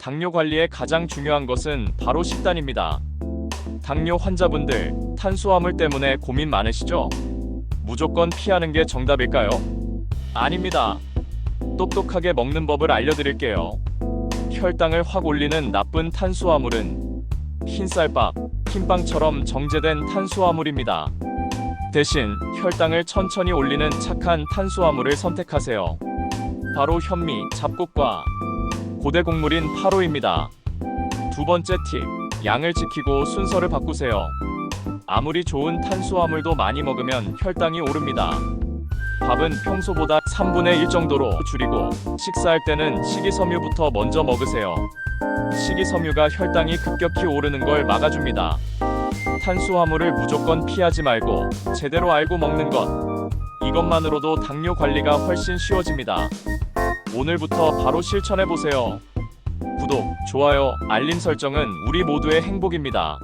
당뇨 관리에 가장 중요한 것은 바로 식단입니다. 당뇨 환자분들 탄수화물 때문에 고민 많으시죠? 무조건 피하는 게 정답일까요? 아닙니다. 똑똑하게 먹는 법을 알려드릴게요. 혈당을 확 올리는 나쁜 탄수화물은 흰쌀밥, 흰빵처럼 정제된 탄수화물입니다. 대신 혈당을 천천히 올리는 착한 탄수화물을 선택하세요. 바로 현미, 잡곡과 고대 곡물인 파로입니다. 두 번째 팁, 양을 지키고 순서를 바꾸세요. 아무리 좋은 탄수화물도 많이 먹으면 혈당이 오릅니다. 밥은 평소보다 3분의 1 정도로 줄이고 식사할 때는 식이섬유부터 먼저 먹으세요. 식이섬유가 혈당이 급격히 오르는 걸 막아줍니다. 탄수화물을 무조건 피하지 말고 제대로 알고 먹는 것. 이것만으로도 당뇨 관리가 훨씬 쉬워집니다. 오늘부터 바로 실천해 보세요. 구독, 좋아요, 알림 설정은 우리 모두의 행복입니다.